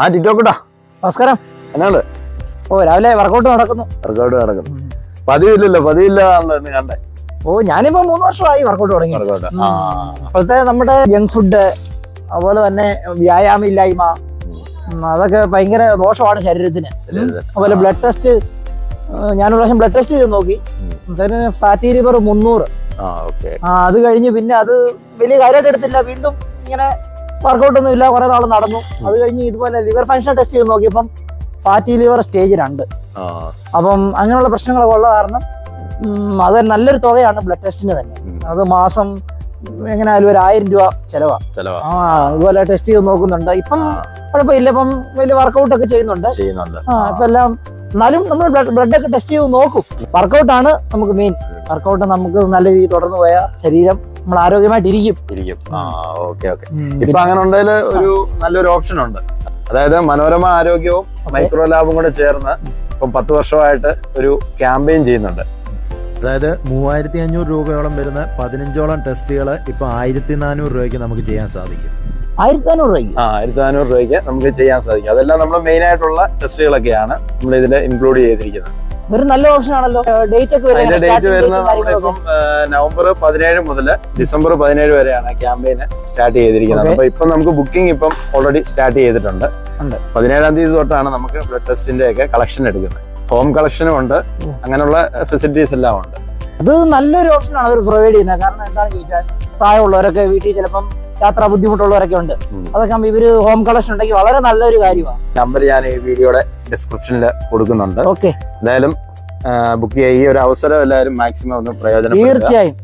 ആ ടിറ്റോക്കട്ടാ നമസ്കാരം. എന്നാണ് ഓ രാവിലെ വർക്കൗട്ട് നടക്കുന്നു. വർക്കൗട്ട് നടക്കുന്നു. പതിവില്ലല്ലോ പതിവില്ലാണല്ലോ ഇന്ന് കണ്ടേ. ഓ ഞാനിപ്പോ മൂന്ന് വർഷമായി വർക്കൗട്ട് തുടങ്ങി. അപ്പോഴത്തെ നമ്മുടെ ജങ്ക് ഫുഡ് അതുപോലെ തന്നെ വ്യായാമില്ലായ്മ അതൊക്കെ ഭയങ്കര ദോഷമാണ് ശരീരത്തിന്. അതുപോലെ ബ്ലഡ് ടെസ്റ്റ് ഞാനൊരു പ്രാവശ്യം ബ്ലഡ് ടെസ്റ്റ് ചെയ്ത് നോക്കി. ഫാറ്റി ലിവർ മുന്നൂറ്. ആ അത് കഴിഞ്ഞ് പിന്നെ അത് വലിയ കാര്യമായിട്ട് എടുത്തില്ല. വീണ്ടും ഇങ്ങനെ വർക്കൗട്ട് ഒന്നും ഇല്ല കുറെ നാൾ നടന്നു. അത് കഴിഞ്ഞ് ഇതുപോലെ ലിവർ ഫങ്ഷൻ ടെസ്റ്റ് ചെയ്ത് നോക്കിയപ്പം ഫാറ്റി ലിവർ സ്റ്റേജ് രണ്ട്. അപ്പം അങ്ങനെയുള്ള പ്രശ്നങ്ങളൊക്കെ ഉള്ള കാരണം അത് നല്ലൊരു തുകയാണ് ബ്ലഡ് ടെസ്റ്റിന് തന്നെ. അത് മാസം എങ്ങനെയായാലും ഒരു ആയിരം രൂപ ചെലവാ. ആ ഇതുപോലെ ടെസ്റ്റ് ചെയ്ത് നോക്കുന്നുണ്ട്. ഇപ്പം കുഴപ്പമില്ല ഇപ്പം വലിയ വർക്കൗട്ട് ഒക്കെ ചെയ്യുന്നുണ്ട്. ചെയ്യുന്നുണ്ട്. ആ ഇപ്പൊ എല്ലാം എന്നാലും നമ്മൾ ബ്ലഡ് ഒക്കെ ടെസ്റ്റ് ചെയ്ത് നോക്കും. വർക്കൗട്ടാണ് നമുക്ക് മെയിൻ വർക്കൗട്ട് നമുക്ക് നല്ല രീതിയിൽ തുടർന്ന് പോയാൽ ശരീരം നമ്മൾ ആരോഗ്യമായിട്ട് ഇരിക്കും. ആ ഓക്കെ ഓക്കെ. ഇപ്പൊ അങ്ങനെ ഉണ്ടെങ്കിൽ ഒരു നല്ലൊരു ഓപ്ഷൻ ഉണ്ട്. അതായത് മനോരമ ആരോഗ്യവും മൈക്രോ ലാബും കൂടെ ചേർന്ന് ഇപ്പം പത്ത് വർഷമായിട്ട് ഒരു ക്യാമ്പയിൻ ചെയ്യുന്നുണ്ട്. അതായത് മൂവായിരത്തി അഞ്ഞൂറ് രൂപയോളം വരുന്ന പതിനഞ്ചോളം ടെസ്റ്റുകൾ ഇപ്പൊ ആയിരത്തി നാനൂറ് രൂപയ്ക്ക് നമുക്ക് ചെയ്യാൻ സാധിക്കും. ആയിരത്തി അഞ്ഞൂറ് രൂപയ്ക്ക്? ആ ആയിരത്തി നാനൂറ് രൂപയ്ക്ക് നമുക്ക് ചെയ്യാൻ സാധിക്കും. അതെല്ലാം നമ്മൾ മെയിൻ ആയിട്ടുള്ള ടെസ്റ്റുകളൊക്കെയാണ് നമ്മൾ ഇതിൽ ഇൻക്ലൂഡ് ചെയ്തിരിക്കുന്നത്. ഒരു നല്ല ഓപ്ഷൻ ആണല്ലോ. ഡേറ്റ് ഒക്കെ അതിന്റെ ഡേറ്റ് വരുന്നത് നമ്മളിപ്പം നവംബർ പതിനേഴ് മുതൽ ഡിസംബർ പതിനേഴ് വരെയാണ് ക്യാമ്പയിന് സ്റ്റാർട്ട് ചെയ്തിരിക്കുന്നത്. അപ്പൊ ഇപ്പം നമുക്ക് ബുക്കിംഗ് ഇപ്പം ഓൾറെഡി സ്റ്റാർട്ട് ചെയ്തിട്ടുണ്ട്. പതിനേഴാം തീയതി തൊട്ടാണ് നമുക്ക് ബ്ലഡ് ടെസ്റ്റിന്റെ ഒക്കെ കളക്ഷൻ എടുക്കുന്നത്. ഹോം കളക്ഷനും ഉണ്ട്. അങ്ങനെയുള്ള ഫെസിലിറ്റീസ് എല്ലാം ഉണ്ട്. അത് നല്ലൊരു ഓപ്ഷൻ ആണ് അവർ പ്രൊവൈഡ് ചെയ്യുന്നത്. കാരണം എന്താണെന്ന് ചോദിച്ചാൽ പ്രായമുള്ളവരൊക്കെ വീട്ടിൽ ചിലപ്പം യാത്രാ ബുദ്ധിമുട്ടുള്ളവരൊക്കെ ഉണ്ട്. അതൊക്കെ ഇവർ ഹോം കളക്ഷൻ ഉണ്ടെങ്കിൽ വളരെ നല്ലൊരു കാര്യമാണ്. നമ്പർ ഞാൻ ഈ വീഡിയോയുടെ ഡിസ്ക്രിപ്ഷനിൽ കൊടുക്കുന്നുണ്ട്. ഓക്കെ എന്തായാലും ബുക്ക് ചെയ്യുക ഈ ഒരു അവസരം എല്ലാവരും മാക്സിമം ഒന്ന് പ്രയോജനം തീർച്ചയായും.